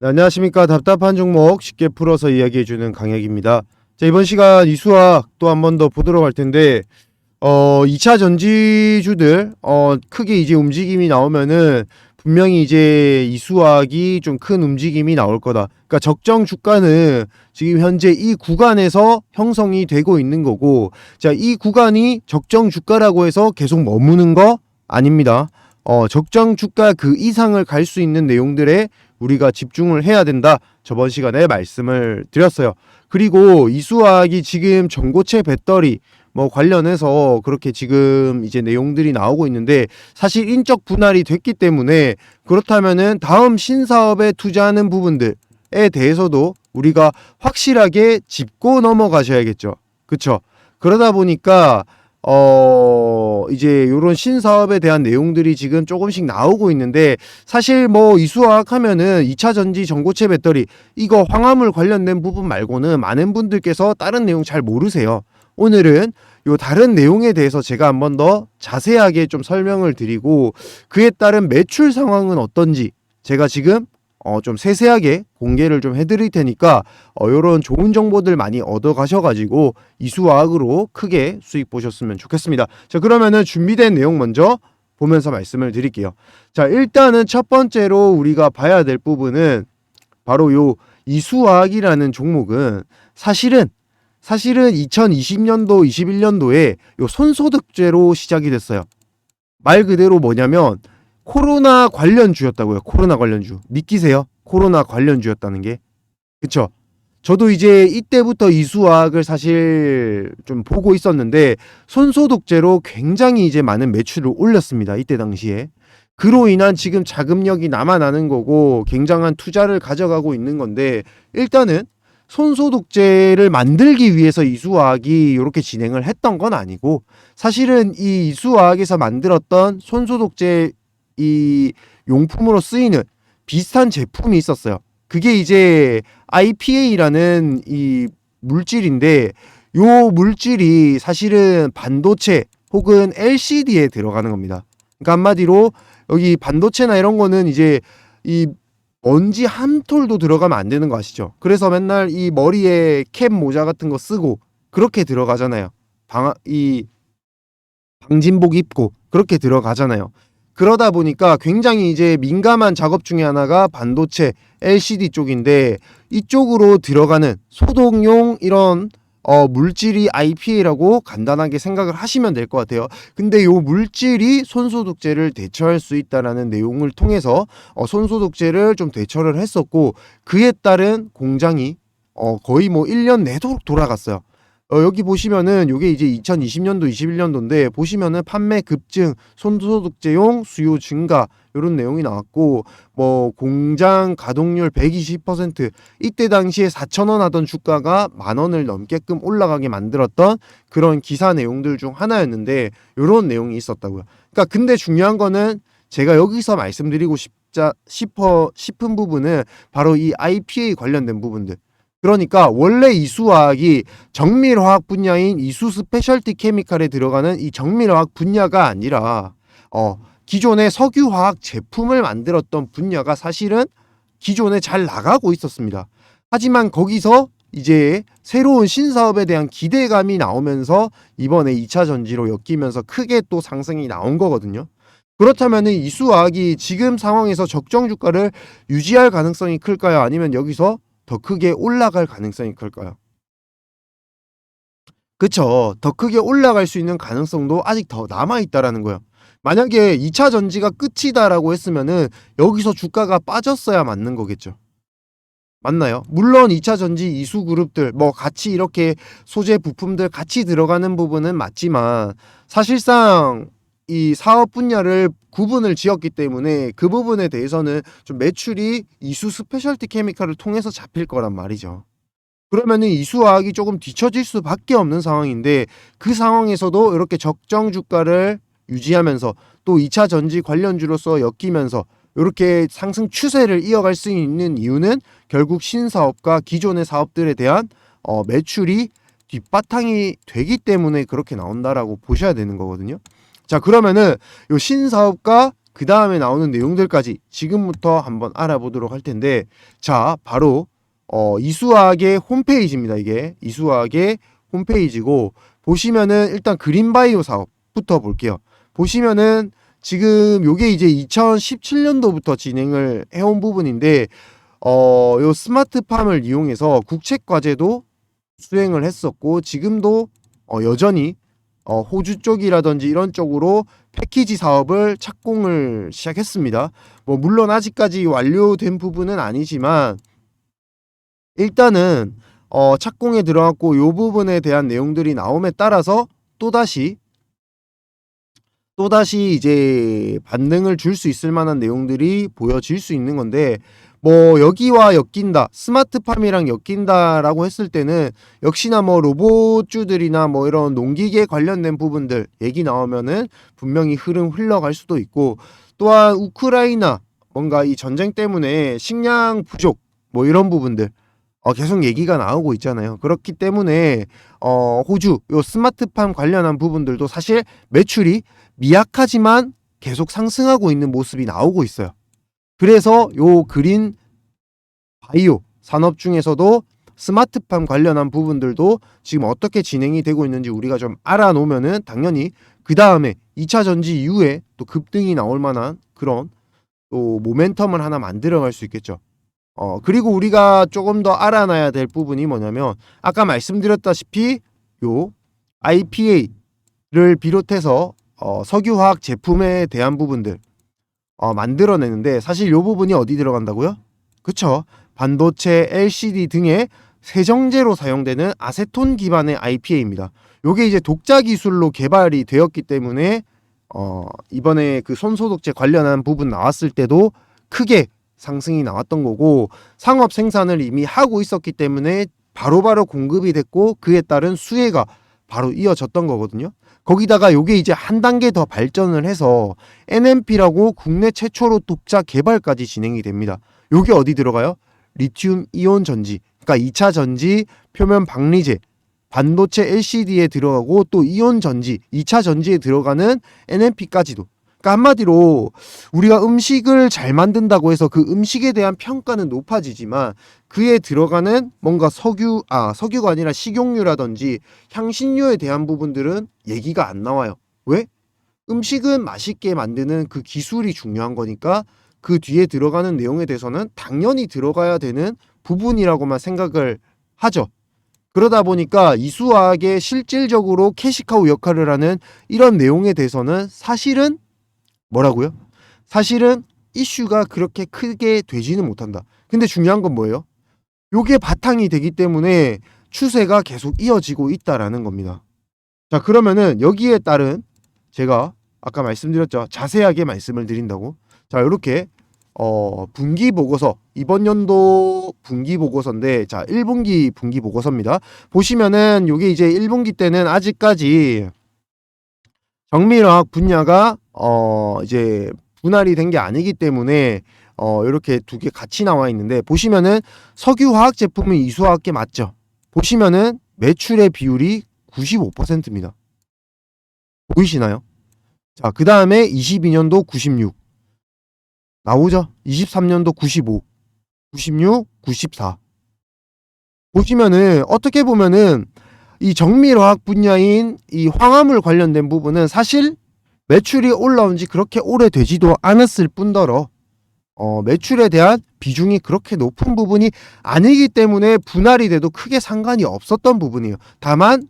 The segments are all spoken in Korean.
네, 안녕하십니까 답답한 종목 쉽게 풀어서 이야기해주는 강혁입니다. 자 이번 시간 이수학 또 한 번 더 보도록 할 텐데 어 2차 전지주들 어 크게 이제 움직임이 나오면은 분명히 이제 이수학이 좀 큰 움직임이 나올 거다. 그러니까 적정 주가는 지금 현재 이 구간에서 형성이 되고 있는 거고 자 이 구간이 적정 주가라고 해서 계속 머무는 거 아닙니다. 어 적정 주가 그 이상을 갈 수 있는 내용들에 우리가 집중을 해야 된다. 저번 시간에 말씀을 드렸어요. 그리고 이수학이 지금 전고체 배터리 뭐 관련해서 그렇게 지금 이제 내용들이 나오고 있는데 사실 인적 분할이 됐기 때문에 그렇다면은 다음 신사업에 투자하는 부분들에 대해서도 우리가 확실하게 짚고 넘어가셔야겠죠. 그쵸? 그러다 보니까 어 이제 요런 신사업에 대한 내용들이 지금 조금씩 나오고 있는데 사실 뭐 이수화학 하면은 2차 전지 전고체 배터리 이거 황화물 관련된 부분 말고는 많은 분들께서 다른 내용 잘 모르세요. 오늘은 요 다른 내용에 대해서 제가 한번 더 자세하게 좀 설명을 드리고 그에 따른 매출 상황은 어떤지 제가 지금 어 좀 세세하게 공개를 좀 해드릴 테니까 어 요런 좋은 정보들 많이 얻어 가셔가지고 이수화학으로 크게 수익 보셨으면 좋겠습니다. 자 그러면은 준비된 내용 먼저 보면서 말씀을 드릴게요. 자 일단은 첫 번째로 우리가 봐야 될 부분은 바로 요 이수화학이라는 종목은 사실은 사실은 2020년도 21년도에 요 손소득제로 시작이 됐어요. 말 그대로 뭐냐면 코로나 관련주였다고요. 코로나 관련주. 믿기세요? 코로나 관련주였다는 게. 그쵸? 저도 이제 이때부터 이수화학을 사실 좀 보고 있었는데 손소독제로 굉장히 이제 많은 매출을 올렸습니다. 이때 당시에. 그로 인한 지금 자금력이 남아나는 거고 굉장한 투자를 가져가고 있는 건데 일단은 손소독제를 만들기 위해서 이수화학이 이렇게 진행을 했던 건 아니고 사실은 이 이수화학에서 만들었던 손소독제 이 용품으로 쓰이는 비슷한 제품이 있었어요. 그게 이제 IPA라는 이 물질인데 요 물질이 사실은 반도체 혹은 LCD에 들어가는 겁니다. 그러니까 한마디로 여기 반도체나 이런 거는 이제 이 먼지 한 톨도 들어가면 안 되는 거 아시죠? 그래서 맨날 이 머리에 캡 모자 같은 거 쓰고 그렇게 들어가잖아요. 방, 이 방진복 입고 그렇게 들어가잖아요. 그러다 보니까 굉장히 이제 민감한 작업 중에 하나가 반도체 LCD 쪽인데 이쪽으로 들어가는 소독용 이런 어, 물질이 IPA라고 간단하게 생각을 하시면 될 것 같아요. 근데 요 물질이 손소독제를 대처할 수 있다라는 내용을 통해서 어, 손소독제를 좀 대처를 했었고 그에 따른 공장이 어, 거의 뭐 1년 내도록 돌아갔어요. 어, 여기 보시면은 요게 이제 2020년도 21년도인데 보시면은 판매 급증, 손소독제용 수요 증가 요런 내용이 나왔고 뭐 공장 가동률 120% 이때 당시에 4,000원 하던 주가가 만 원을 넘게끔 올라가게 만들었던 그런 기사 내용들 중 하나였는데 요런 내용이 있었다고요. 그러니까 근데 중요한 거는 제가 여기서 말씀드리고 싶자 싶어 싶은 부분은 바로 이 IPA 관련된 부분들. 그러니까 원래 이수화학이 정밀화학 분야인 이수 스페셜티 케미칼에 들어가는 이 정밀화학 분야가 아니라 어 기존의 석유화학 제품을 만들었던 분야가 사실은 기존에 잘 나가고 있었습니다. 하지만 거기서 이제 새로운 신사업에 대한 기대감이 나오면서 이번에 2차 전지로 엮이면서 크게 또 상승이 나온 거거든요. 그렇다면 이수화학이 지금 상황에서 적정 주가를 유지할 가능성이 클까요? 아니면 여기서 더 크게 올라갈 가능성이 클까요? 그쵸. 더 크게 올라갈 수 있는 가능성도 아직 더 남아있다라는 거예요. 만약에 2차 전지가 끝이다라고 했으면은 여기서 주가가 빠졌어야 맞는 거겠죠. 맞나요? 물론 2차 전지 이수 그룹들 뭐 같이 이렇게 소재 부품들 같이 들어가는 부분은 맞지만 사실상 이 사업 분야를 구분을 지었기 때문에 그 부분에 대해서는 좀 매출이 이수 스페셜티 케미칼을 통해서 잡힐 거란 말이죠. 그러면은 이수화학이 조금 뒤처질 수밖에 없는 상황인데 그 상황에서도 이렇게 적정 주가를 유지하면서 또 2차 전지 관련주로서 엮이면서 이렇게 상승 추세를 이어갈 수 있는 이유는 결국 신사업과 기존의 사업들에 대한 어, 매출이 뒷바탕이 되기 때문에 그렇게 나온다라고 보셔야 되는 거거든요. 자 그러면은 요 신사업과 그 다음에 나오는 내용들까지 지금부터 한번 알아보도록 할 텐데 자 바로 어, 이수학의 홈페이지입니다. 이게 이수학의 홈페이지고 보시면은 일단 그린바이오 사업부터 볼게요. 보시면은 지금 요게 이제 2017년도부터 진행을 해온 부분인데 어, 요 스마트팜을 이용해서 국책 과제도 수행을 했었고 지금도 어, 여전히 어, 호주 쪽이라든지 이런 쪽으로 패키지 사업을 착공을 시작했습니다. 뭐 물론 아직까지 완료된 부분은 아니지만 일단은 어, 착공에 들어갔고 요 부분에 대한 내용들이 나옴에 따라서 또다시 또다시 이제 반등을 줄 수 있을 만한 내용들이 보여질 수 있는 건데 뭐 여기와 엮인다 스마트팜이랑 엮인다라고 했을 때는 역시나 뭐 로봇주들이나 뭐 이런 농기계 관련된 부분들 얘기 나오면은 분명히 흐름 흘러갈 수도 있고 또한 우크라이나 뭔가 이 전쟁 때문에 식량 부족 뭐 이런 부분들 어, 계속 얘기가 나오고 있잖아요. 그렇기 때문에 어, 호주 요 스마트팜 관련한 부분들도 사실 매출이 미약하지만 계속 상승하고 있는 모습이 나오고 있어요. 그래서 요 그린 바이오 산업 중에서도 스마트팜 관련한 부분들도 지금 어떻게 진행이 되고 있는지 우리가 좀 알아놓으면은 당연히 그 다음에 2차 전지 이후에 또 급등이 나올 만한 그런 또 모멘텀을 하나 만들어갈 수 있겠죠. 어 그리고 우리가 조금 더 알아놔야 될 부분이 뭐냐면 아까 말씀드렸다시피 요 IPA를 비롯해서 어, 석유화학 제품에 대한 부분들 어, 만들어내는데 사실 요 부분이 어디 들어간다고요? 그쵸 반도체, LCD 등의 세정제로 사용되는 아세톤 기반의 IPA입니다. 요게 이제 독자 기술로 개발이 되었기 때문에 어, 이번에 그 손소독제 관련한 부분 나왔을 때도 크게 상승이 나왔던 거고 상업 생산을 이미 하고 있었기 때문에 바로바로 공급이 됐고 그에 따른 수혜가 바로 이어졌던 거거든요. 거기다가 요게 이제 한 단계 더 발전을 해서 NMP라고 국내 최초로 독자 개발까지 진행이 됩니다. 요게 어디 들어가요? 리튬 이온 전지. 그러니까 2차 전지, 표면 박리제, 반도체 LCD에 들어가고 또 이온 전지, 2차 전지에 들어가는 NMP까지도. 그러니까 한마디로 우리가 음식을 잘 만든다고 해서 그 음식에 대한 평가는 높아지지만 그에 들어가는 뭔가 석유 아 석유가 아니라 식용유라든지 향신료에 대한 부분들은 얘기가 안 나와요. 왜? 음식은 맛있게 만드는 그 기술이 중요한 거니까 그 뒤에 들어가는 내용에 대해서는 당연히 들어가야 되는 부분이라고만 생각을 하죠. 그러다 보니까 이수학의 실질적으로 캐시카우 역할을 하는 이런 내용에 대해서는 사실은 뭐라고요? 사실은 이슈가 그렇게 크게 되지는 못한다. 근데 중요한 건 뭐예요? 요게 바탕이 되기 때문에 추세가 계속 이어지고 있다라는 겁니다. 자, 그러면은 여기에 따른 제가 아까 말씀드렸죠. 자세하게 말씀을 드린다고. 자, 이렇게 어, 분기 보고서 이번 연도 분기 보고서인데 자, 1분기 분기 보고서입니다. 보시면은 요게 이제 1분기 때는 아직까지 정밀화학 분야가 어, 이제 분할이 된 게 아니기 때문에 어, 이렇게 두 개 같이 나와 있는데 보시면은 석유화학 제품은 이수화학계 맞죠? 보시면은 매출의 비율이 95%입니다. 보이시나요? 자, 그 다음에 22년도 96 나오죠? 23년도 95 96, 94 보시면은 어떻게 보면은 이 정밀화학 분야인 이 황화물 관련된 부분은 사실 매출이 올라온 지 그렇게 오래되지도 않았을 뿐더러 어, 매출에 대한 비중이 그렇게 높은 부분이 아니기 때문에 분할이 돼도 크게 상관이 없었던 부분이에요. 다만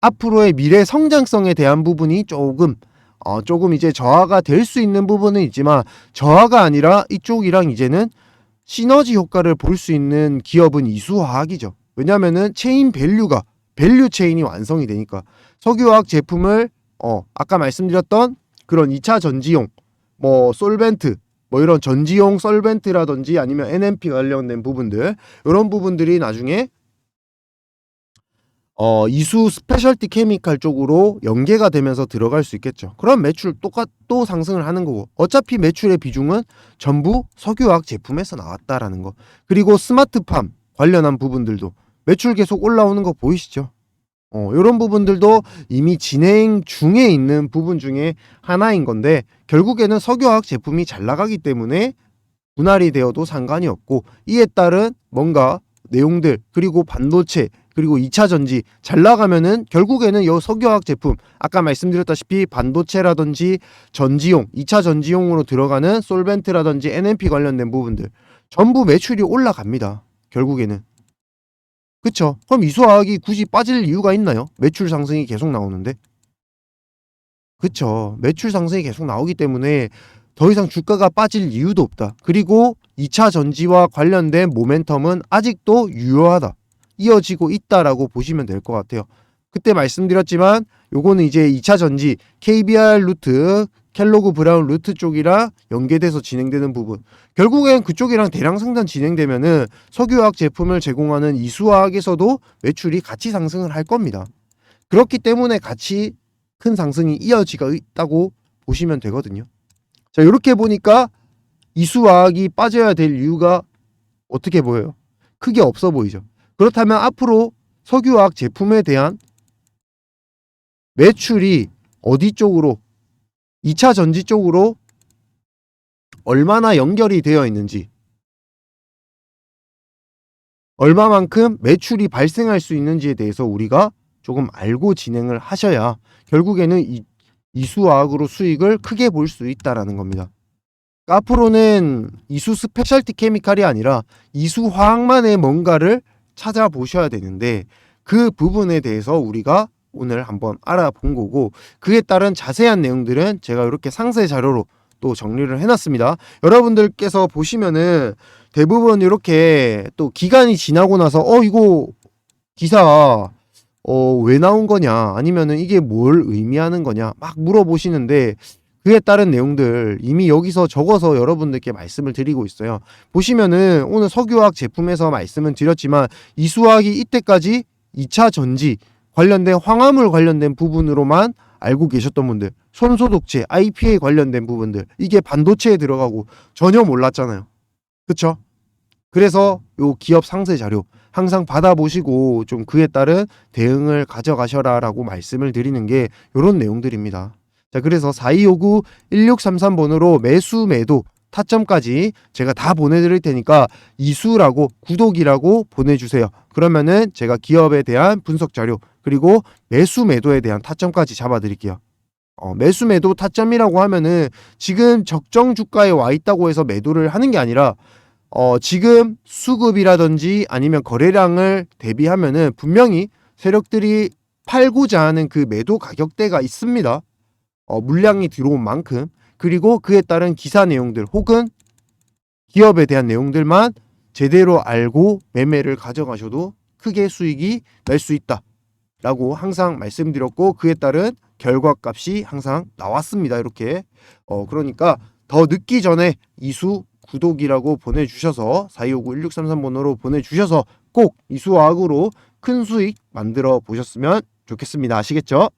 앞으로의 미래 성장성에 대한 부분이 조금 어, 조금 이제 저하가 될 수 있는 부분은 있지만 저하가 아니라 이쪽이랑 이제는 시너지 효과를 볼 수 있는 기업은 이수화학이죠. 왜냐하면은 체인 밸류가 밸류 체인이 완성이 되니까 석유화학 제품을 어 아까 말씀드렸던 그런 2차 전지용 뭐 솔벤트 뭐 이런 전지용 솔벤트라든지 아니면 NMP 관련된 부분들 이런 부분들이 나중에 어 이수 스페셜티 케미칼 쪽으로 연계가 되면서 들어갈 수 있겠죠. 그럼 매출 똑같 또 상승을 하는 거고 어차피 매출의 비중은 전부 석유화학 제품에서 나왔다라는 거. 그리고 스마트팜 관련한 부분들도 매출 계속 올라오는 거 보이시죠? 어, 이런 부분들도 이미 진행 중에 있는 부분 중에 하나인 건데 결국에는 석유화학 제품이 잘 나가기 때문에 분할이 되어도 상관이 없고 이에 따른 뭔가 내용들 그리고 반도체 그리고 2차 전지 잘 나가면은 결국에는 이 석유화학 제품 아까 말씀드렸다시피 반도체라든지 전지용 2차 전지용으로 들어가는 솔벤트라든지 NMP 관련된 부분들 전부 매출이 올라갑니다. 결국에는 그쵸? 그럼 이수화학이 굳이 빠질 이유가 있나요? 매출 상승이 계속 나오는데 그쵸? 매출 상승이 계속 나오기 때문에 더 이상 주가가 빠질 이유도 없다. 그리고 2차 전지와 관련된 모멘텀은 아직도 유효하다. 이어지고 있다라고 보시면 될 것 같아요. 그때 말씀드렸지만 요거는 이제 2차 전지 KBR 루트 켈로그 브라운 루트 쪽이랑 연계돼서 진행되는 부분. 결국엔 그쪽이랑 대량 생산 진행되면은 석유화학 제품을 제공하는 이수화학에서도 매출이 같이 상승을 할 겁니다. 그렇기 때문에 같이 큰 상승이 이어지고 있다고 보시면 되거든요. 자, 이렇게 보니까 이수화학이 빠져야 될 이유가 어떻게 보여요? 크게 없어 보이죠. 그렇다면 앞으로 석유화학 제품에 대한 매출이 어디 쪽으로 2차 전지 쪽으로 얼마나 연결이 되어 있는지 얼마만큼 매출이 발생할 수 있는지에 대해서 우리가 조금 알고 진행을 하셔야 결국에는 이 이수화학으로 수익을 크게 볼 수 있다라는 겁니다. 앞으로는 이수 스페셜티 케미칼이 아니라 이수화학만의 뭔가를 찾아보셔야 되는데 그 부분에 대해서 우리가 오늘 한번 알아본 거고 그에 따른 자세한 내용들은 제가 이렇게 상세 자료로 또 정리를 해놨습니다. 여러분들께서 보시면은 대부분 이렇게 또 기간이 지나고 나서 어 이거 기사 어 왜 나온 거냐 아니면은 이게 뭘 의미하는 거냐 막 물어보시는데 그에 따른 내용들 이미 여기서 적어서 여러분들께 말씀을 드리고 있어요. 보시면은 오늘 석유화학 제품에서 말씀을 드렸지만 이수화학이 이때까지 2차 전지 관련된 황화물 관련된 부분으로만 알고 계셨던 분들, 손소독제, IPA 관련된 부분들, 이게 반도체에 들어가고 전혀 몰랐잖아요. 그쵸? 그래서 요 기업 상세 자료 항상 받아보시고 좀 그에 따른 대응을 가져가셔라 라고 말씀을 드리는 게 요런 내용들입니다. 자, 그래서 4259 1633번으로 매수 매도 타점까지 제가 다 보내드릴 테니까 이수라고 구독이라고 보내주세요. 그러면은 제가 기업에 대한 분석 자료 그리고 매수 매도에 대한 타점까지 잡아드릴게요. 어, 매수 매도 타점이라고 하면은 지금 적정 주가에 와 있다고 해서 매도를 하는 게 아니라 어, 지금 수급이라든지 아니면 거래량을 대비하면은 분명히 세력들이 팔고자 하는 그 매도 가격대가 있습니다. 어, 물량이 들어온 만큼 그리고 그에 따른 기사 내용들 혹은 기업에 대한 내용들만 제대로 알고 매매를 가져가셔도 크게 수익이 날 수 있다. 라고 항상 말씀드렸고 그에 따른 결과값이 항상 나왔습니다. 이렇게. 어, 그러니까 더 늦기 전에 이수 구독이라고 보내주셔서 4259-1633번호로 보내주셔서 꼭 이수화학으로 큰 수익 만들어 보셨으면 좋겠습니다. 아시겠죠?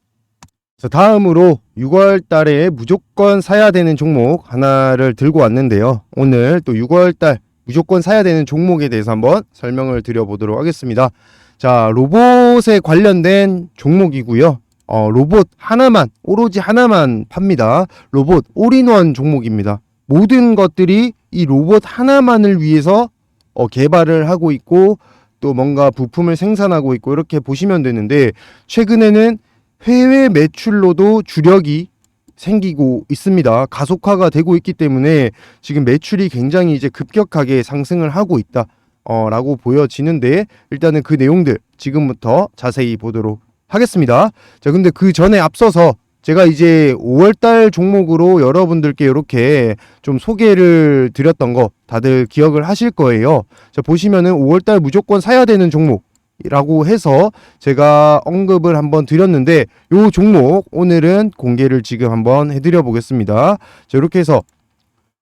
자, 다음으로 6월 달에 무조건 사야 되는 종목 하나를 들고 왔는데요. 오늘 또 6월 달 무조건 사야 되는 종목에 대해서 한번 설명을 드려보도록 하겠습니다. 자, 로봇에 관련된 종목이고요. 어, 로봇 하나만, 오로지 하나만 팝니다. 로봇 올인원 종목입니다. 모든 것들이 이 로봇 하나만을 위해서 어, 개발을 하고 있고 또 뭔가 부품을 생산하고 있고 이렇게 보시면 되는데 최근에는 해외 매출로도 주력이 생기고 있습니다. 가속화가 되고 있기 때문에 지금 매출이 굉장히 이제 급격하게 상승을 하고 있다. 어, 라고 보여지는데 일단은 그 내용들 지금부터 자세히 보도록 하겠습니다. 자, 근데 그 전에 앞서서 제가 이제 5월달 종목으로 여러분들께 이렇게 좀 소개를 드렸던 거 다들 기억을 하실 거예요. 자, 보시면은 5월달 무조건 사야 되는 종목이 라고 해서 제가 언급을 한번 드렸는데 요 종목 오늘은 공개를 지금 한번 해드려 보겠습니다. 자, 이렇게 해서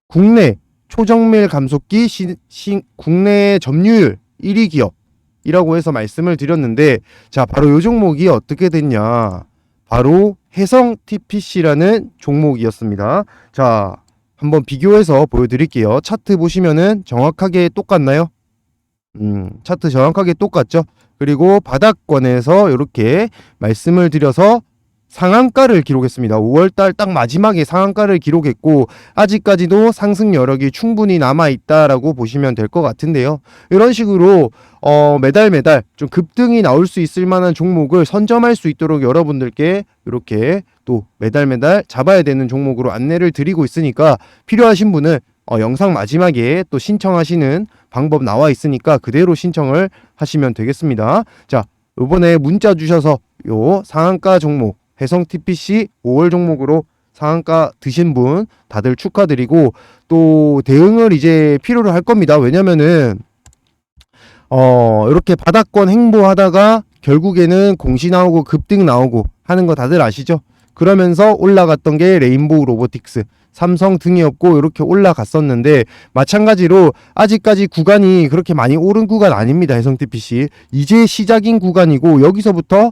국내 초정밀 감속기 시, 시, 국내 점유율 1위 기업이라고 해서 말씀을 드렸는데 자 바로 요 종목이 어떻게 됐냐 바로 해성 TPC라는 종목이었습니다. 자 한번 비교해서 보여드릴게요. 차트 보시면은 정확하게 똑같나요? 음 차트 정확하게 똑같죠? 그리고 바닥권에서 이렇게 말씀을 드려서 상한가를 기록했습니다. 5월달 딱 마지막에 상한가를 기록했고 아직까지도 상승 여력이 충분히 남아 있다라고 보시면 될 것 같은데요. 이런 식으로 어, 매달 매달 좀 급등이 나올 수 있을 만한 종목을 선점할 수 있도록 여러분들께 이렇게 또 매달 매달 잡아야 되는 종목으로 안내를 드리고 있으니까 필요하신 분은 어, 영상 마지막에 또 신청하시는 방법 나와 있으니까 그대로 신청을 하시면 되겠습니다. 자, 이번에 문자 주셔서 요 상한가 종목 해성 TPC 5월 종목으로 상한가 드신 분 다들 축하드리고 또 대응을 이제 필요로 할 겁니다. 왜냐면은 어 이렇게 바닥권 행보하다가 결국에는 공시 나오고 급등 나오고 하는 거 다들 아시죠? 그러면서 올라갔던 게 레인보우 로보틱스, 삼성 등이 없고 이렇게 올라갔었는데 마찬가지로 아직까지 구간이 그렇게 많이 오른 구간 아닙니다. 해성 TPC 이제 시작인 구간이고 여기서부터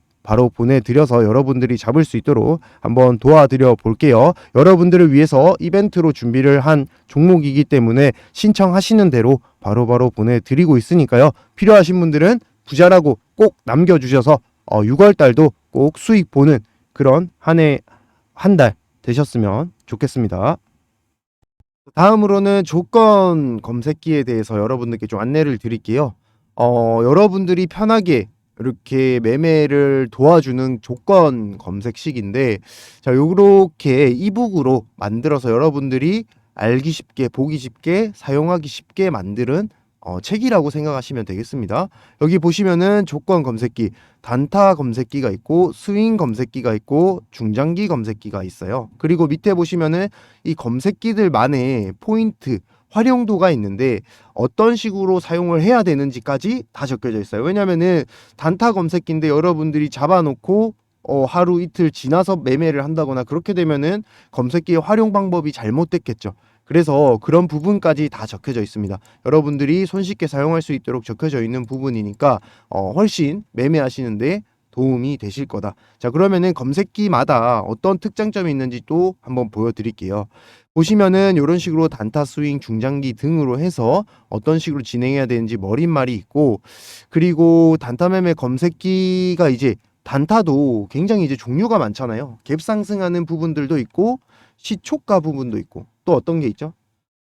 바로 보내드려서 여러분들이 잡을 수 있도록 한번 도와드려 볼게요. 여러분들을 위해서 이벤트로 준비를 한 종목이기 때문에 신청하시는 대로 바로바로 보내드리고 있으니까요. 필요하신 분들은 부자라고 꼭 남겨주셔서 어, 6월 달도 꼭 수익 보는 그런 한 해 한 달 되셨으면 좋겠습니다. 다음으로는 조건 검색기에 대해서 여러분들께 좀 안내를 드릴게요. 어, 여러분들이 편하게 이렇게 매매를 도와주는 조건 검색식인데 자, 요렇게 이북으로 만들어서 여러분들이 알기 쉽게, 보기 쉽게, 사용하기 쉽게 만드는 어, 책이라고 생각하시면 되겠습니다. 여기 보시면은 조건 검색기, 단타 검색기가 있고 스윙 검색기가 있고 중장기 검색기가 있어요. 그리고 밑에 보시면은 이 검색기들만의 포인트, 활용도가 있는데 어떤 식으로 사용을 해야 되는지까지 다 적혀져 있어요. 왜냐면은 단타 검색기인데 여러분들이 잡아놓고 어, 하루 이틀 지나서 매매를 한다거나 그렇게 되면은 검색기의 활용 방법이 잘못됐겠죠. 그래서 그런 부분까지 다 적혀져 있습니다. 여러분들이 손쉽게 사용할 수 있도록 적혀져 있는 부분이니까 어, 훨씬 매매하시는데 도움이 되실 거다. 자, 그러면은 검색기마다 어떤 특장점이 있는지 또 한번 보여드릴게요. 보시면은 이런 식으로 단타 스윙 중장기 등으로 해서 어떤 식으로 진행해야 되는지 머릿말이 있고 그리고 단타 매매 검색기가 이제 단타도 굉장히 이제 종류가 많잖아요. 갭 상승하는 부분들도 있고 시초가 부분도 있고 또 어떤 게 있죠?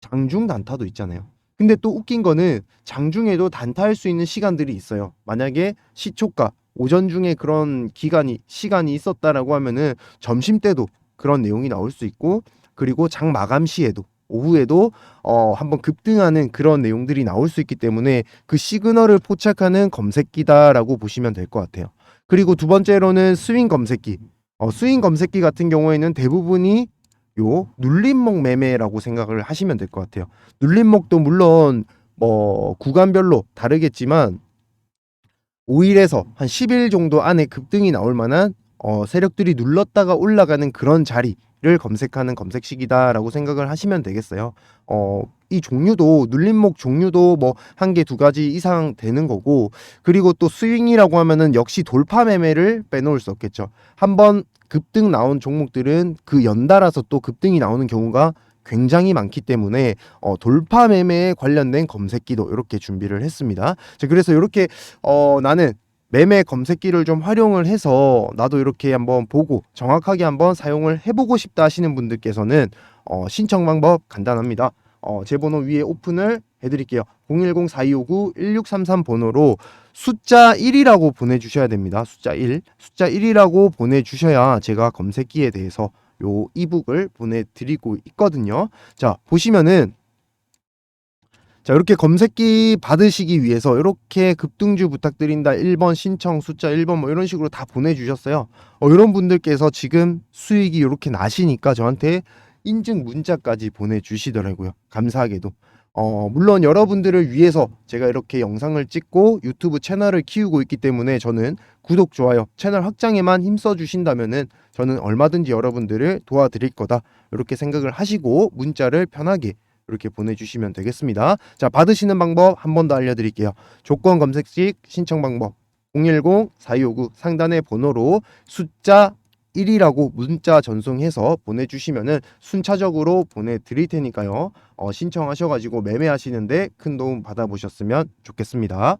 장중 단타도 있잖아요. 근데 또 웃긴 거는 장중에도 단타할 수 있는 시간들이 있어요. 만약에 시초가 오전 중에 그런 기간이 시간이 있었다라고 하면은 점심 때도 그런 내용이 나올 수 있고 그리고 장 마감 시에도 오후에도 어 한번 급등하는 그런 내용들이 나올 수 있기 때문에 그 시그널을 포착하는 검색기다라고 보시면 될 것 같아요. 그리고 두 번째로는 스윙 검색기. 어, 스윙 검색기 같은 경우에는 대부분이 요 눌림목 매매라고 생각을 하시면 될 것 같아요. 눌림목도 물론 뭐 구간별로 다르겠지만 5일에서 한 10일 정도 안에 급등이 나올 만한 어, 세력들이 눌렀다가 올라가는 그런 자리 를 검색하는 검색식이다라고 생각을 하시면 되겠어요. 어, 이 종류도 눌림목 종류도 뭐 한 개 두 가지 이상 되는 거고 그리고 또 스윙이라고 하면은 역시 돌파 매매를 빼놓을 수 없겠죠. 한번 급등 나온 종목들은 그 연달아서 또 급등이 나오는 경우가 굉장히 많기 때문에 어, 돌파 매매에 관련된 검색기도 이렇게 준비를 했습니다. 자, 그래서 이렇게 어, 나는 매매 검색기를 좀 활용을 해서 나도 이렇게 한번 보고 정확하게 한번 사용을 해보고 싶다 하시는 분들께서는 어, 신청 방법 간단합니다. 어, 제 번호 위에 오픈을 해드릴게요. 010-4259-1633 번호로 숫자 1이라고 보내주셔야 됩니다. 숫자 1. 숫자 1이라고 보내주셔야 제가 검색기에 대해서 요 이북을 보내드리고 있거든요. 자, 보시면은 자, 이렇게 검색기 받으시기 위해서 이렇게 급등주 부탁드린다 1번 신청 숫자 1번 뭐 이런 식으로 다 보내주셨어요. 어, 이런 분들께서 지금 수익이 이렇게 나시니까 저한테 인증 문자까지 보내주시더라고요. 감사하게도. 어, 물론 여러분들을 위해서 제가 이렇게 영상을 찍고 유튜브 채널을 키우고 있기 때문에 저는 구독, 좋아요, 채널 확장에만 힘써 주신다면은 저는 얼마든지 여러분들을 도와드릴 거다. 이렇게 생각을 하시고 문자를 편하게 이렇게 보내주시면 되겠습니다. 자, 받으시는 방법 한 번 더 알려드릴게요. 조건 검색식 신청 방법 010-4259 상단의 번호로 숫자 1이라고 문자 전송해서 보내주시면은 순차적으로 보내드릴 테니까요. 어, 신청하셔가지고 매매하시는데 큰 도움 받아보셨으면 좋겠습니다.